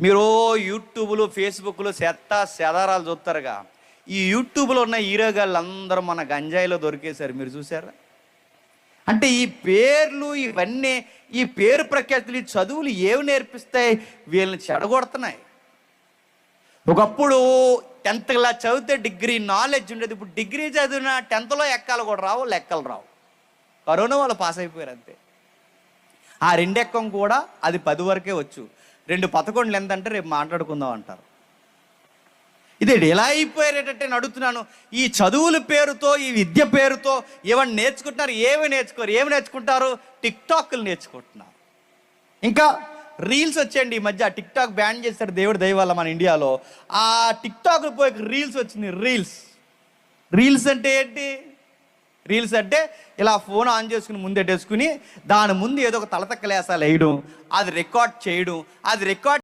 మీరు యూట్యూబ్లు ఫేస్బుక్లు చెత్త సెదారాలు చూస్తారుగా. ఈ యూట్యూబ్లో ఉన్న హీరోగాళ్ళు అందరూ మన గంజాయిలో దొరికేశారు. మీరు చూసారా అంటే ఈ పేర్లు ఇవన్నీ ఈ పేరు ప్రఖ్యాతులు ఈ చదువులు ఏవి నేర్పిస్తాయి? వీళ్ళని చెడగొడుతున్నాయి. ఒకప్పుడు టెన్త్ క్లాస్ చదివితే డిగ్రీ నాలెడ్జ్ ఉండేది. ఇప్పుడు డిగ్రీ చదివిన టెన్త్లో ఎక్కాలు కూడా రావు లెక్కలు రావు. కరోనా వాళ్ళు పాస్ అయిపోయారు అంతే. ఆ రెండెక్కం కూడా అది పది వరకే వచ్చు. రెండు పదకొండులు ఎంతంటే రేపు మాట్లాడుకుందాం అంటారు. ఇది ఎలా అయిపోయారేటంటే నేను అడుగుతున్నాను ఈ చదువుల పేరుతో ఈ విద్య పేరుతో ఏమన్నా నేర్చుకుంటున్నారు ఏమి నేర్చుకోరు ఏమి నేర్చుకుంటారు? టిక్ టాక్లు నేర్చుకుంటున్నారు. ఇంకా రీల్స్ వచ్చేయండి ఈ మధ్య టిక్ టాక్ బ్యాన్ చేశారు దేవుడి దయ మన ఇండియాలో. ఆ టిక్ టాక్ పోయి రీల్స్ వచ్చింది రీల్స్. రీల్స్ అంటే ఏంటి? రీల్స్ అంటే ఇలా ఫోన్ ఆన్ చేసుకుని ముందెట్టేసుకుని దాని ముందు ఏదో ఒక తలతక్కలేసాలు వేయడం అది రికార్డ్ చేయడం అది రికార్డ్